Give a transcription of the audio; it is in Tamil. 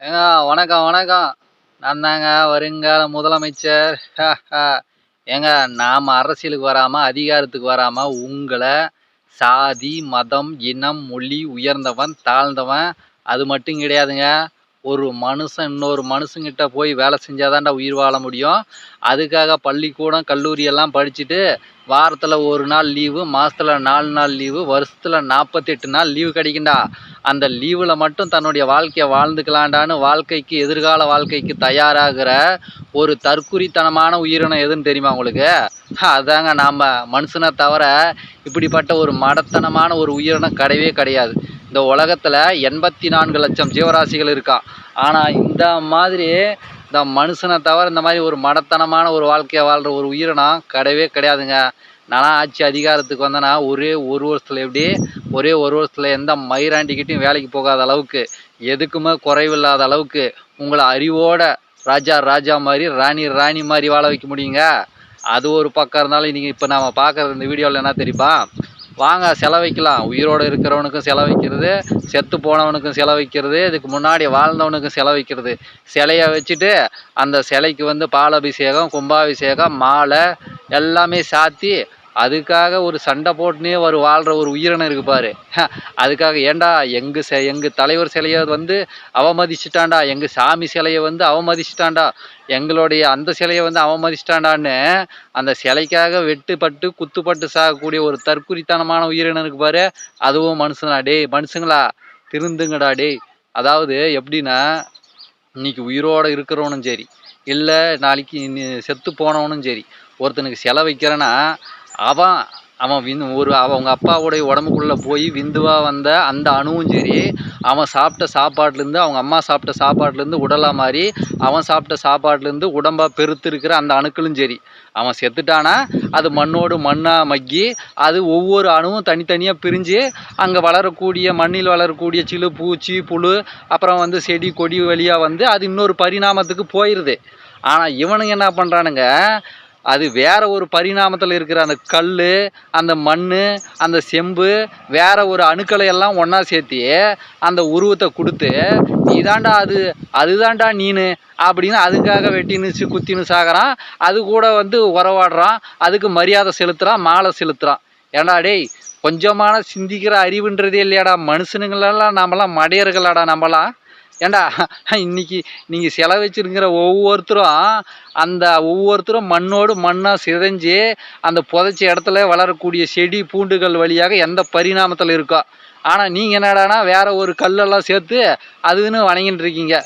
ஏங்க வணக்கம் வணக்கம். நான் தாங்க வருங்கால முதலமைச்சர். ஏங்க நாம் அரசியலுக்கு வராமல் அதிகாரத்துக்கு வராமல் உங்களை சாதி மதம் இனம் மொழி உயர்ந்தவன் தாழ்ந்தவன் அது மட்டும் கிடையாதுங்க. ஒரு மனுஷன் இன்னொரு மனுஷங்கிட்ட போய் வேலை செஞ்சாதான்டா உயிர் வாழ முடியும். அதுக்காக பள்ளிக்கூடம் கல்லூரி எல்லாம் படிச்சுட்டு வாரத்தில் ஒரு நாள் லீவு மாதத்துல நாலு நாள் லீவு வருஷத்தில் நாற்பத்தெட்டு நாள் லீவு கிடைக்குண்டா அந்த லீவில் மட்டும் தன்னுடைய வாழ்க்கையை வாழ்ந்துக்கலாண்டான்னு வாழ்க்கைக்கு எதிர்கால வாழ்க்கைக்கு தயாராகிற ஒரு தற்குறித்தனமான உயிரினம் எதுன்னு தெரியுமா உங்களுக்கு? அதாங்க நாம் மனுஷனை தவிர இப்படிப்பட்ட ஒரு மடத்தனமான ஒரு உயிரினம் கிடையவே கிடையாது. இந்த உலகத்தில் எண்பத்தி நான்கு லட்சம் ஜீவராசிகள் இருக்கா? ஆனால் இந்த மாதிரி இந்த மனுஷனை தவிர இந்த மாதிரி ஒரு மடத்தனமான ஒரு வாழ்க்கையை வாழ்கிற ஒரு உயிரினம் கிடையவே கிடையாதுங்க. நான்லாம் ஆட்சி அதிகாரத்துக்கு வந்தேன்னா ஒரே ஒரு வருஷத்தில் எப்படி ஒரே ஒரு வருஷத்தில் எந்த மயிராண்டிக்கிட்டையும் வேலைக்கு போகாத அளவுக்கு எதுக்குமே குறைவில்லாத அளவுக்கு உங்களை அறிவோட ராஜா ராஜா மாதிரி ராணி ராணி மாதிரி வாழ வைக்க முடியுங்க? அது ஒரு பக்கம் இருந்தாலும் இன்றைக்கி இப்போ நம்ம பார்க்குறது இந்த வீடியோவில் என்ன தெரியுமா? வாங்க செலவைக்கலாம். உயிரோடு இருக்கிறவனுக்கும் செலவைக்கிறது செத்து போனவனுக்கும் செலவைக்கிறது இதுக்கு முன்னாடி வாழ்ந்தவனுக்கும் செலவைக்கிறது. சிலையை வச்சுட்டு அந்த சிலைக்கு வந்து பாலபிஷேகம் கும்பாபிஷேகம் மாலை எல்லாமே சாத்தி அதுக்காக ஒரு சண்டை போட்டுனே ஒரு வாழ்கிற ஒரு உயிரினம் இருக்கு பாரு. அதுக்காக ஏண்டா எங்கள் செ எங்கள் தலைவர் சிலையை வந்து அவமதிச்சிட்டான்டா எங்கள் சாமி சிலையை வந்து அவமதிச்சிட்டான்டா எங்களுடைய அந்த சிலையை வந்து அவமதிச்சிட்டாண்டான்னு அந்த சிலைக்காக வெட்டுப்பட்டு குத்துப்பட்டு சாகக்கூடிய ஒரு தற்குறித்தனமான உயிரினம் இருக்கு பாரு. அதுவும் மனுஷனா டேய் மனுஷங்களா? திருந்துங்கடா டேய். அதாவது எப்படின்னா இன்னைக்கு உயிரோடு இருக்கிறவனும் சரி இல்லை நாளைக்கு செத்து போனவனும் சரி ஒருத்தனுக்கு செலை வைக்கிறேன்னா அவன் அவன் விந் ஒரு அவங்க அப்பாவுடைய உடம்புக்குள்ளே போய் விந்துவாக வந்த அந்த அணுவும் சரி அவன் சாப்பிட்ட சாப்பாட்லேருந்து அவங்க அம்மா சாப்பிட்ட சாப்பாட்லேருந்து உடலாக மாறி அவன் சாப்பிட்ட சாப்பாட்லேருந்து உடம்பாக பெருத்து இருக்கிற அந்த அணுக்களும் சரி. அவன் செத்துட்டானா அது மண்ணோடு மண்ணாக மக்கி அது ஒவ்வொரு அணுவும் தனித்தனியாக பிரிஞ்சு அங்கே வளரக்கூடிய மண்ணில் வளரக்கூடிய சிலு பூச்சி புழு அப்புறம் வந்து செடி கொடி வழியாக வந்து அது இன்னொரு பரிணாமத்துக்கு போயிடுது ஆனால் இவனுங்க என்ன பண்ணுறானுங்க அது வேற ஒரு பரிணாமத்தில் இருக்கிற அந்த கல் அந்த மண் அந்த செம்பு வேற ஒரு அணுக்களை எல்லாம் ஒன்றா சேர்த்தி அந்த உருவத்தை கொடுத்து நீதாண்டா அது அதுதான்டா நீனு அப்படின்னு அதுக்காக வெட்டின்னு குத்தின்னு சாகிறான் அது கூட வந்து உறவாடுறான். அதுக்கு மரியாதை செலுத்துகிறான் மாலை செலுத்துகிறான் ஏண்டா டேய் கொஞ்சமான சிந்திக்கிற அறிவுன்றதே இல்லையாடா மனுஷனுங்களெல்லாம் நம்மளாம் மடையர்களாடா நம்மளாம் ஏண்டா இன்னைக்கு நீங்கள் செலவு வச்சுருக்கிற ஒவ்வொருத்தரும் அந்த ஒவ்வொருத்தரும் மண்ணோடு மண்ணாக சிதைஞ்சு அந்த புதைச்ச இடத்துல வளரக்கூடிய செடி பூண்டுகள் வழியாக எந்த பரிணாமத்தில் இருக்கோ? ஆனால் நீங்கள் என்னடானா வேறு ஒரு கல்லெல்லாம் சேர்த்து அதுன்னு வணங்கிட்டு இருக்கீங்க.